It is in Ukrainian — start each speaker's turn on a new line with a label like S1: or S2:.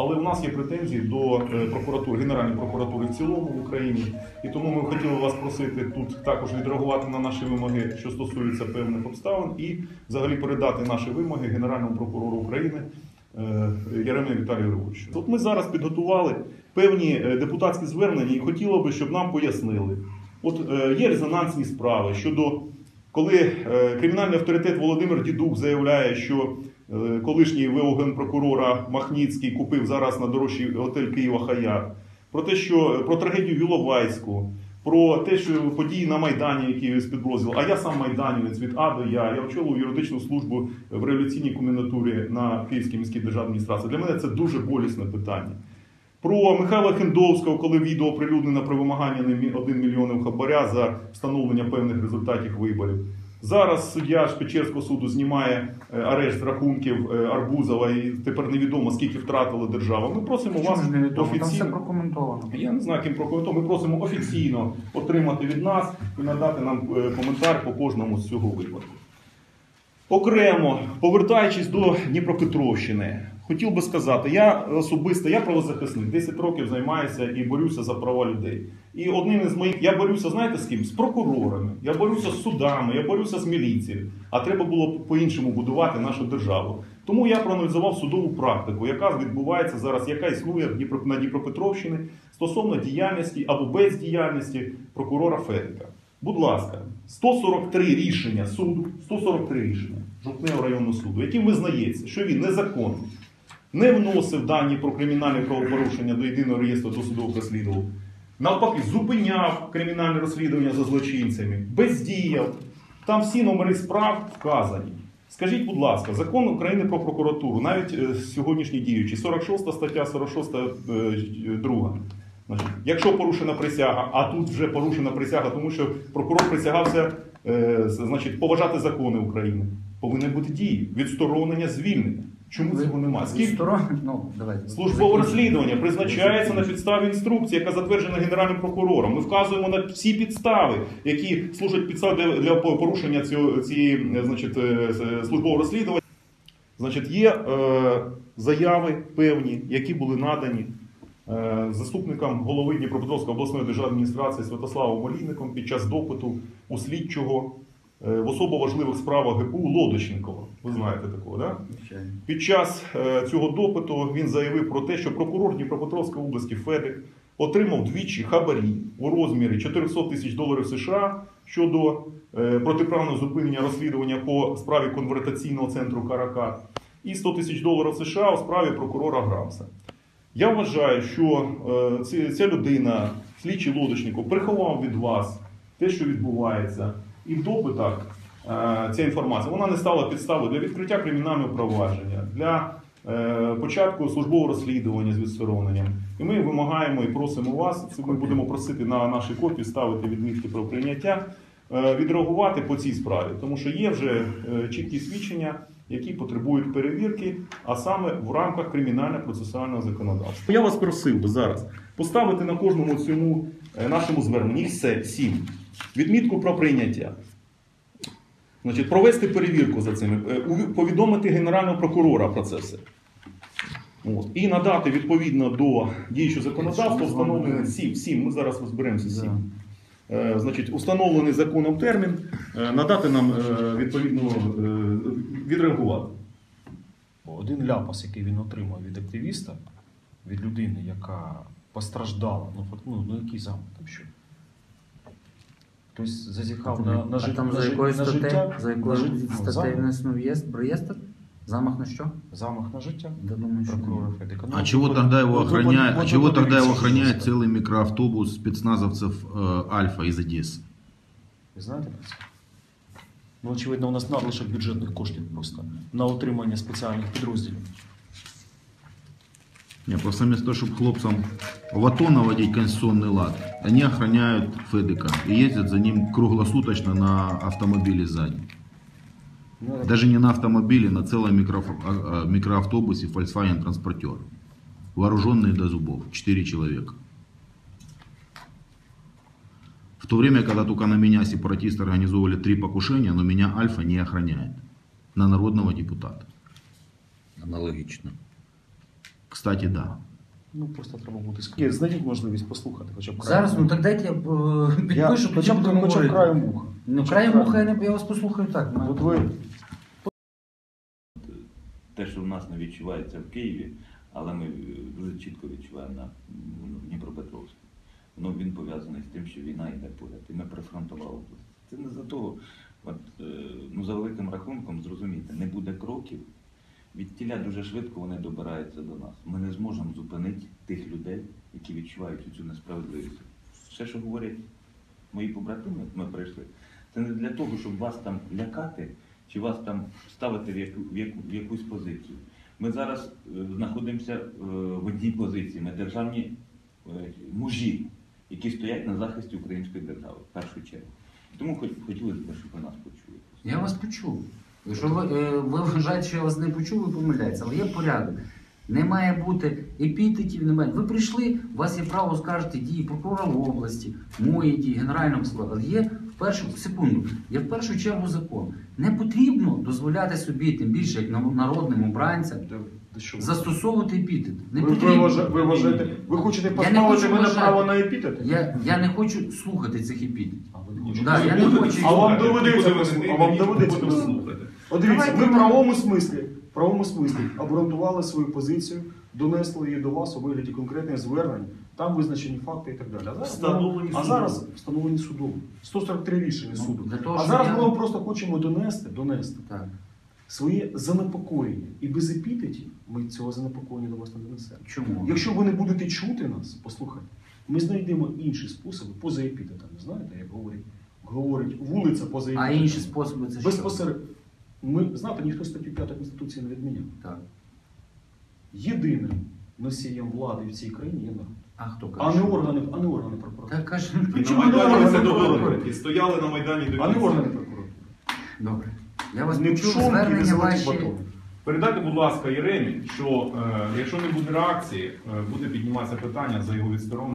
S1: Але у нас є претензії до е, прокуратури, Генеральної прокуратури в цілому в Україні. І тому ми хотіли вас просити тут також відреагувати на наші вимоги, що стосуються певних обставин, і взагалі передати наші вимоги Генеральному прокурору України е, Яремі Віталію Григоровичу. От ми зараз підготували певні е, депутатські звернення і хотіло би, щоб нам пояснили. От є резонансні справи щодо коли кримінальний авторитет Володимир Дідук заявляє, що колишній ВО генпрокурора Махніцький купив зараз на дорожчий готель Києва Хаят, про те, що про трагедію в Іловайську, про те, що події на Майдані, які з спідрозділ, а я сам майданівець від А до Я. Я очолив юридичну службу в революційній комендатурі на Київській міській державній адміністрації. Для мене це дуже болісне питання. Про Михайла Хендовського, коли відео оприлюднено про вимагання не 1 мільйонів хабаря за встановлення певних результатів виборів. Зараз суддя ж Печерського суду знімає е, арешт рахунків е, Арбузова, і тепер невідомо скільки втратила держава. Ми просимо вас
S2: Чому ж невідомо? Там все прокоментовано.
S1: Я не знаю, ким прокоментував. Ми просимо офіційно отримати від нас і надати нам е, коментар по кожному з цього випадку. Окремо, повертаючись до Дніпропетровщини, хотів би сказати, я особисто, я правозахисник, 10 років займаюся і борюся за права людей. І одним із моїх, я борюся, знаєте з ким? З прокурорами, я борюся з судами, я борюся з міліцією. А треба було по-іншому будувати нашу державу. Тому я проаналізував судову практику, яка відбувається зараз, яка існує на Дніпропетровщині стосовно діяльності або бездіяльності прокурора Федика. Будь ласка, 143 рішення суду, 143 рішення Жовтневого районного суду, яким визнається, що він незаконний, не вносив дані про кримінальне правопорушення до єдиного реєстру досудових розслідувань, навпаки, зупиняв кримінальне розслідування за злочинцями, бездіяв. Там всі номери справ вказані. Скажіть, будь ласка, закон України про прокуратуру, навіть е, сьогоднішній діючий, 46 стаття, 46 е, друга. Якщо порушена присяга, а тут вже порушена присяга, тому що прокурор присягався е, значить, поважати закони України, повинні бути дії, відсторонення, звільнення. Чому цього немає? Скільки
S2: ну, давайте.
S1: службове розслідування призначається на підставі інструкції, яка затверджена генеральним прокурором. Ми вказуємо на всі підстави, які служать підстави для, для порушення цього цієї е, значить, службового розслідування. Значить, є е, заяви певні, які були надані е, заступникам голови Дніпропетровської обласної державної адміністрації Святославом Олійником під час допиту у слідчого в особо важливих справах ГПУ Лодоченкова. Ви знаєте такого, так? Да? Під час е, цього допиту він заявив про те, що прокурор Дніпропетровської області Федик отримав двічі хабарі у розмірі 400 тисяч доларів США щодо е, протиправного зупинення розслідування по справі конвертаційного центру Каракат і 100 тисяч доларів США у справі прокурора Грамса. Я вважаю, що е, ця людина, слідчий лодочников, приховав від вас те, що відбувається, і в допитах е, ця інформація вона не стала підставою для відкриття кримінального провадження, для е, початку службового розслідування з відстороненням. І ми вимагаємо і просимо вас, це ми будемо просити на наші копії ставити відмітки про прийняття, е, відреагувати по цій справі, тому що є вже чіткі свідчення, які потребують перевірки, а саме в рамках кримінально-процесуального законодавства. Я вас просив би зараз поставити на кожному цьому нашому зверненні все, сім. Відмітку про прийняття. Значить, провести перевірку за цими, е, повідомити генерального прокурора про це все. От. І надати відповідно до діючого законодавства встановлений сім, сім. Ми зараз розберемося сім. Е, Значить, установлений законом термін, е, надати нам е, відповідно е, відреагувати.
S3: Один ляпас, який він отримав від активіста, від людини, яка постраждала, ну, ну, ну який замок там що? Хтось зазіхав на, на,
S2: а
S3: жит-
S2: там
S3: на,
S2: за
S3: жит-
S2: якою
S3: на
S2: статтею?
S3: життя.
S2: За
S3: на
S2: якою
S3: жит- ну,
S2: статтею
S3: замах,
S2: внесено в ЄС- реєстр? Замах на що?
S3: замах на життя
S2: Я думаю, що
S3: прокурора
S2: ні.
S3: Федика.
S4: А
S3: Ну,
S4: чего
S3: вот-
S4: тогда его
S3: вот вы
S4: охраняет?
S3: под-
S4: А
S3: вот
S4: чего
S3: вы
S4: тогда его
S3: подивіться,
S4: охраняет
S3: що це.
S4: целый микроавтобус спецназовцев э, Альфа из Одессы?
S3: Ви знаєте про це? Ну, очевидно, у нас надлишок бюджетних коштів просто на утримання спеціальних підрозділів.
S4: Не, просто вместо того, чтобы хлопцам в АТО наводить конституционный лад, они охраняют Федека и ездят за ним круглосуточно на автомобиле сзади. Даже не на автомобиле, на целом микроф- а- а, микроавтобусе Volkswagen Transporter. Вооруженные до зубов. Четыре человека. В то время, когда только на меня сепаратисты организовывали три покушения, но меня Альфа не охраняет. На народного депутата.
S5: Аналогічно.
S4: Кстати, да.
S3: Ну просто треба бути скрізь. Знайдіть можливість послухати, хоча б краєм.
S2: Зараз, ну так дайте я е, підпишу,
S3: я, хоча б,
S2: будемо
S3: хоча б
S2: говорити.
S3: краєм вуха.
S2: Ну,
S3: Хоча б
S2: краєм вуха я, не- я вас послухаю так. ну.
S3: От ви
S5: те, що в нас не відчувається в Києві, але ми е, дуже чітко відчуваємо на м, Дніпропетровську. Ну, він пов'язаний з тим, що війна йде поряд, і ми прифронтова область. Це не за того, от, е, ну, за великим рахунком, зрозумійте, не буде кроків. Від тіля дуже швидко вони добираються до нас. Ми не зможемо зупинити тих людей, які відчувають цю несправедливість. Все, що говорять мої побратими, ми прийшли, це не для того, щоб вас там лякати чи вас там ставити в, яку, в, яку, в якусь позицію. Ми зараз е, знаходимося е, в одній позиції. Ми державні е, мужі, які стоять на захисті української держави в першу чергу. Тому хотілося б, щоб ви нас почули.
S2: Я вас почув. Якщо ви, е, ви вважаєте, що я вас не почув, ви помиляєтеся, але є порядок. Не має бути епітетів, не має. Ви прийшли, у вас є право скажете дії прокурора області, мої дії, генерального складу. Є в першу секунду, є в першу чергу закон. Не потрібно дозволяти собі, тим більше як народним обранцям,
S3: що
S2: застосовувати епітет. Не
S3: ви, ви,
S2: потрібно.
S3: ви вважаєте, ви хочете
S2: не
S3: позбавити мене права на епітети?
S2: Я, я не хочу слухати цих епітетів.
S3: Ви?
S2: Да, я не хочу.
S3: А вам доведеться а вам доведеться послухати. От дивіться, ми в правовому смислі, в правовому смислі обґрунтували свою позицію, донесли її до вас у вигляді конкретних звернень, там визначені факти і так далі. А зараз,
S1: Встановлені
S3: а зараз встановлені судом. 143 рішення
S2: Ну,
S3: суду.
S2: того,
S3: а зараз
S2: я-
S3: ми просто хочемо донести, донести
S2: Так.
S3: своє занепокоєння. І без епітетів ми цього занепокоєння до вас не донесемо.
S2: Чому?
S3: Якщо ви не будете чути нас, послухайте, ми знайдемо інші способи поза епітетами. Знаєте, як говорить, говорить вулиця поза
S2: А інші способи це що?
S3: Безпосередньо. Ми, знаєте, ніхто статтю 5 Конституції не відміняв.
S2: Так.
S3: Єдиним носієм влади в цій країні є народ.
S2: А хто
S3: А не органи, а не органи прокуратури.
S2: Так каже.
S1: І на
S3: не
S1: Майдані
S3: органи
S1: це
S3: прокуратури?
S1: І стояли на Майдані до
S3: А не
S1: кінця.
S3: органи прокуратури.
S2: Добре. Я вас
S3: Не
S2: почув,
S3: пшонки, не
S2: звернення ваші.
S3: батони.
S1: Передайте, будь ласка, Єремі, що е, якщо не буде реакції, е, буде підніматися питання за його відсторонення.